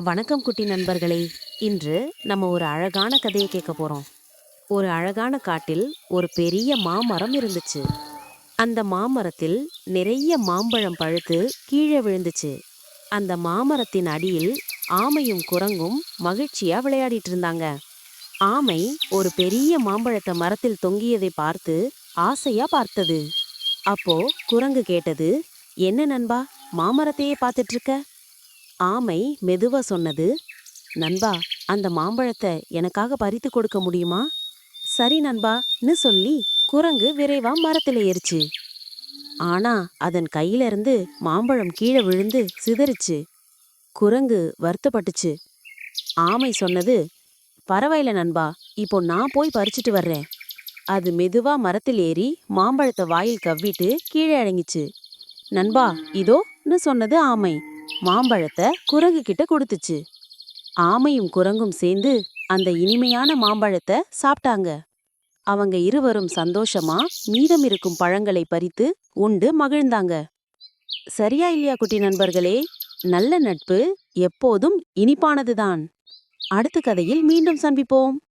வணக்கம் குட்டி நண்பர்களே. இன்று நம்ம ஒரு அழகான கதையை கேட்க போகிறோம் ஒரு அழகான காட்டில் ஒரு பெரிய மாமரம் இருந்துச்சு. அந்த மாமரத்தில் நிறைய மாம்பழம் பழுத்து கீழே விழுந்துச்சு. அந்த மாமரத்தின் அடியில் ஆமையும் குரங்கும் மகிழ்ச்சியாக விளையாடிட்டு இருந்தாங்க. ஆமை ஒரு பெரிய மாம்பழத்தை மரத்தில் தொங்கியதை பார்த்து ஆசையாக பார்த்தது. அப்போ குரங்கு கேட்டது என்ன நண்பா மாமரத்தையே பார்த்துட்ருக்க ஆமை மெதுவா சொன்னது நண்பா அந்த மாம்பழத்தை எனக்காக பறித்து கொடுக்க முடியுமா? சரி நண்பான்னு சொல்லி குரங்கு விரைவா மரத்தில் ஏறிச்சு. ஆனா அதன் கையில இருந்து மாம்பழம் கீழே விழுந்து சிதறிச்சு. குரங்கு வருத்தப்பட்டுச்சு. ஆமை சொன்னது பரவாயில்ல நண்பா இப்போ நான் போய் பறிச்சிட்டு வர்றேன். அது மெதுவா மரத்தில் ஏறி மாம்பழத்தை வாயில் கவ்விட்டு கீழே அடங்கிச்சு நண்பா இதோன்னு சொன்னது ஆமை. மாம்பழத்தை குரங்கு கிட்ட கொடுத்துச்சு. ஆமையும் குரங்கும் சேர்ந்து அந்த இனிமையான மாம்பழத்தை சாப்பிட்டாங்க. அவங்க இருவரும் சந்தோஷமா மீதம் இருக்கும் பழங்களை பறித்து உண்டு மகிழ்ந்தாங்க. சரியா இல்லையா குட்டி நண்பர்களே? நல்ல நட்பு எப்போதும் இனிப்பானதுதான். அடுத்த கதையில் மீண்டும் சந்திப்போம்.